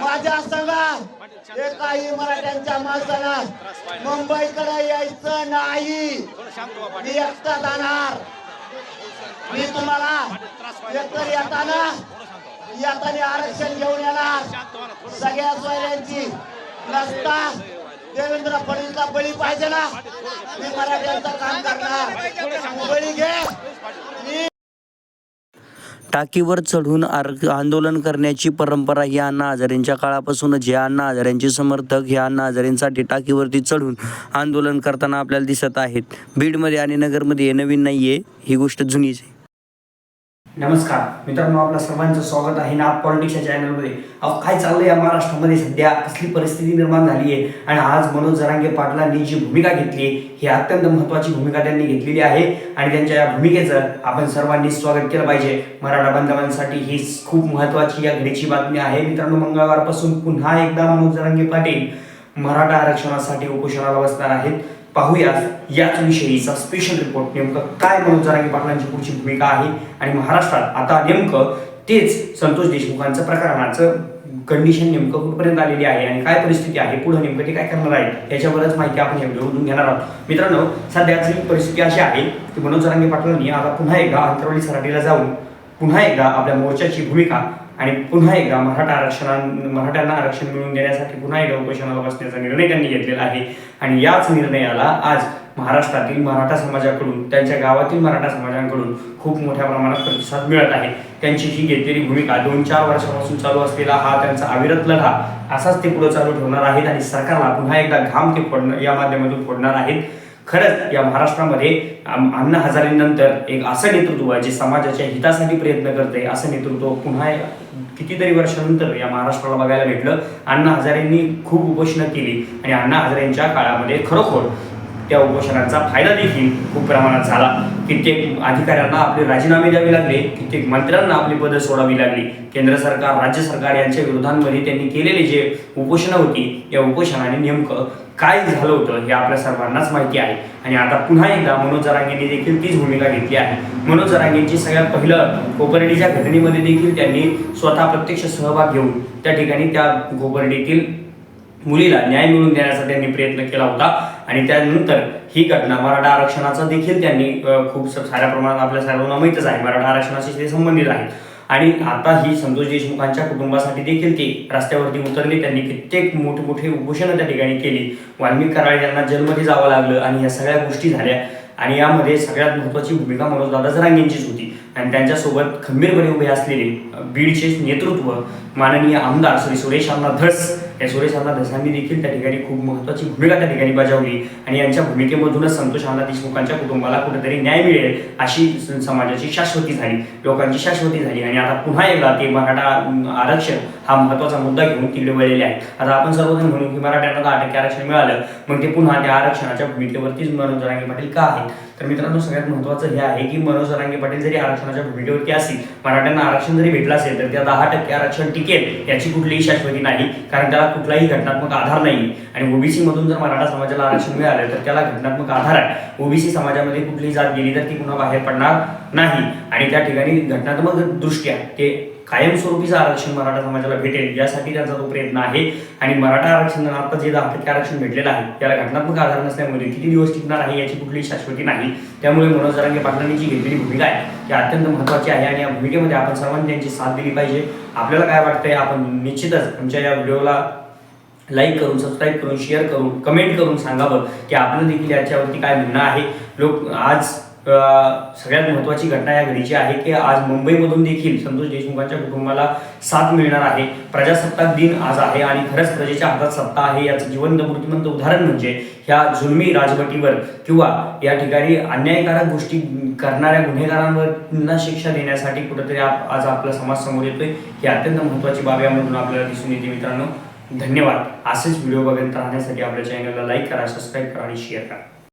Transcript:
माझ्या संघात एकाही मराठ्यांच्या माणसाला मुंबईकडे यायचं नाही. मी एकटा जाणार मी तुम्हाला एकतर येताना येताना आरक्षण घेऊन येणार. सगळ्या सोयऱ्यांची रस्ता देवेंद्र फडणवीसला बळी पाहिजे ना. मी मराठ्यांचं काम करणार. बळी घे. मी टाकीवर चढून आर आंदोलन करण्याची परंपरा ही अण्णा हजारेंच्या काळापासूनच हे अण्णा हजारेंचे समर्थक हे अण्णा हजारेंसाठी टाकीवरती चढून आंदोलन करताना आपल्याला दिसत आहेत. बीडमध्ये आणि नगरमध्ये हे नवीन नाही आहे ही गोष्ट जुनीच आहे. नमस्कार. मित्रांनो आपलं सर्वांचं स्वागत आहे ना पॉलिटिक्स या चॅनलमध्ये. अहो काय चाललंय या महाराष्ट्रामध्ये सध्या? कसली परिस्थिती निर्माण झाली आहे? आणि आज मनोज जरांगे पाटलांनी जी भूमिका घेतली आहे ही अत्यंत महत्त्वाची भूमिका त्यांनी घेतलेली आहे. आणि त्यांच्या या भूमिकेचं आपण सर्वांनी स्वागत केलं पाहिजे. मराठा बांधवांसाठी ही खूप महत्त्वाची या घडीची बातमी आहे. मित्रांनो मंगळवारपासून पुन्हा एकदा मनोज जरांगे पाटील मराठा आरक्षणासाठी उपोषणाला बसणार आहेत. पाहूया याच विषयीचा स्पेशल रिपोर्ट नेमकं काय मनोज जरांगे पाटलांची पुढची भूमिका आहे आणि महाराष्ट्रात आता नेमकं तेच संतोष देशमुखांचं प्रकरणाचं कंडिशन नेमकं कुठपर्यंत आलेली आहे आणि काय परिस्थिती आहे पुढे नेमकं ते काय करणार आहे याच्यावरच माहिती आपण या व्हिडिओमधून घेणार आहोत. मित्रांनो सध्याची परिस्थिती अशी आहे की मनोज जरांगे पाटलांनी आता पुन्हा एकदा अंतरवली सराटीला जाऊन पुन्हा एकदा आपल्या मोर्चाची भूमिका आणि पुन्हा एकदा मराठा आरक्षणा मराठ्यांना आरक्षण मिळवून देण्यासाठी पुन्हा एकदा उपोषणाला बसण्याचा निर्णय त्यांनी घेतलेला आहे. आणि याच निर्णयाला आज महाराष्ट्रातील मराठा समाजाकडून त्यांच्या गावातील मराठा समाजाकडून खूप मोठ्या प्रमाणात प्रतिसाद मिळत आहे. त्यांची ही घेतलेली भूमिका दोन चार वर्षापासून चालू असलेला हा त्यांचा अविरत लढा असाच ते पुढे चालू ठेवणार आहेत आणि सरकारला पुन्हा एकदा घाम ते फोडणार या माध्यमातून फोडणार आहेत. खरंच या महाराष्ट्रामध्ये अण्णा हजारेंनंतर एक असं नेतृत्व आहे जे समाजाच्या हितासाठी प्रयत्न करते असं नेतृत्व पुन्हा कितीतरी वर्षानंतर या महाराष्ट्राला बघायला भेटलं. अण्णा हजारेंनी खूप उपोषणं केली आणि अण्णा हजारेंच्या काळामध्ये खरोखर त्या उपोषणाचा फायदा देखील खूप प्रमाणात झाला. कित्येक अधिकाऱ्यांना आपले राजीनामे द्यावे लागले कित्येक मंत्र्यांना आपली पदं सोडावी लागली. केंद्र सरकार राज्य सरकार यांच्या विरोधांमध्ये त्यांनी केलेले जे उपोषणं होती या उपोषणाने नेमकं काय झालं होतं हे आपल्या सर्वांनाच माहिती आहे. आणि आता पुन्हा एकदा मनोज जरांगेंनी देखील तीच भूमिका घेतली आहे. मनोज जरांगेंची सगळ्यात पहिलं कोपर्डीच्या घटनेमध्ये देखील त्यांनी स्वतः प्रत्यक्ष सहभाग घेऊन त्या ठिकाणी त्या कोपर्डीतील मुलीला न्याय मिळवून देण्याचा त्यांनी प्रयत्न केला होता. आणि त्यानंतर ही घटना मराठा आरक्षणाचा देखील त्यांनी खूप स- साऱ्या प्रमाणात आपल्या सर्वांना माहीतच आहे. मराठा आरक्षणाशी ते संबंधित आहे आणि आता ही संतोष देशमुखांच्या कुटुंबासाठी देखील ते रस्त्यावरती उतरले. त्यांनी कित्येक मोठमोठे उपोषणं त्या ठिकाणी केली. वाल्मिक कराळे यांना जेलमध्ये जावं लागलं. आणि या सगळ्या गोष्टी झाल्या. आणि यामध्ये सगळ्यात महत्त्वाची भूमिका मनोज दादा जरांगेंचीच होती. आणि त्यांच्यासोबत खंबीरपणे उभे असलेले बीडचे नेतृत्व माननीय आमदार श्री सुरेश अण्णा धस या सुरेश अण्णा धसांनी देखील त्या ठिकाणी खूप महत्त्वाची भूमिका त्या ठिकाणी बजावली आणि यांच्या भूमिकेमधूनच संतोष अण्णा देशमुखांच्या कुटुंबाला कुठेतरी न्याय मिळेल अशी स- समाजाची शाश्वती झाली लोकांची शाश्वती झाली. आणि आता पुन्हा एकदा ते मराठा आरक्षण हा महत्त्वाचा मुद्दा घेऊन किल्ले वळलेले आहेत. आता आपण सर्वजण म्हणू की मराठ्यांना दहा टक्के आरक्षण मिळालं मग ते पुन्हा त्या आरक्षणाच्या भूमिकेवरतीच मनोज जरांगे पाटील का आहेत? तर मित्रांनो सगळ्यात महत्त्वाचं हे आहे की मनोज जरांगे पाटील जरी आरक्षणाच्या भूमिकेवरती असतील मराठ्यांना आरक्षण जरी भेटलं असेल तर त्या दहा टक्के आरक्षण टिकेल याची कुठलीही शाश्वती नाही कारण त्याला कुठलाही घटनात्मक आधार नाही. आणि ओबीसी मधून जर मराठा समाजाला आरक्षण मिळालं तर त्याला घटनात्मक आधार आहे. ओबीसी समाजामध्ये कुठलीही जात गेली तर ती पुन्हा बाहेर पडणार नाही. आणि त्या ठिकाणी घटनात्मक दृष्ट्या ते कायमस्वरूपीचं आरक्षण मराठा समाजाला भेटेल यासाठी त्यांचा तो प्रयत्न आहे. आणि मराठा आरक्षण आता जे दहा टक्के आरक्षण भेटलेलं आहे त्याला घटनात्मक आधार नसल्यामुळे किती दिवस टिकणार आहे याची कुठलीही शाश्वती नाही. त्यामुळे मनोज जरांगे पाटलांनी जी घेतलेली भूमिका आहे ती अत्यंत महत्त्वाची आहे आणि या भूमिकेमध्ये आपण सर्वांनी त्यांची साथ दिली पाहिजे. आपल्याला काय वाटतंय आपण निश्चितच आमच्या या व्हिडिओला लाईक करून सबस्क्राईब करून शेअर करून कमेंट करून सांगावं की आपलं देखील याच्यावरती काय म्हणणं आहे. लोक आज सगळ्यात महत्त्वाची घटना या घडीची आहे की आज मुंबईमधून देखील संतोष देशमुखांच्या कुटुंबाला साथ मिळणार आहे. प्रजासत्ताक दिन आज आहे आणि खरंच प्रजेच्या हातात सत्ता आहे याचं जिवंत मूर्तिमंत उदाहरण म्हणजे ह्या जुलमी राजवटीवर किंवा या ठिकाणी अन्यायकारक गोष्टी करणाऱ्या गुन्हेगारांवरना शिक्षा देण्यासाठी कुठेतरी आज आपला समाज समोर येतोय. ही अत्यंत महत्त्वाची बाब यामधून आपल्याला दिसून येते मित्रांनो. धन्यवाद. असेच व्हिडिओ बघत राहण्यासाठी आपल्या चॅनलला लाईक करा सबस्क्राईब करा आणि शेअर करा.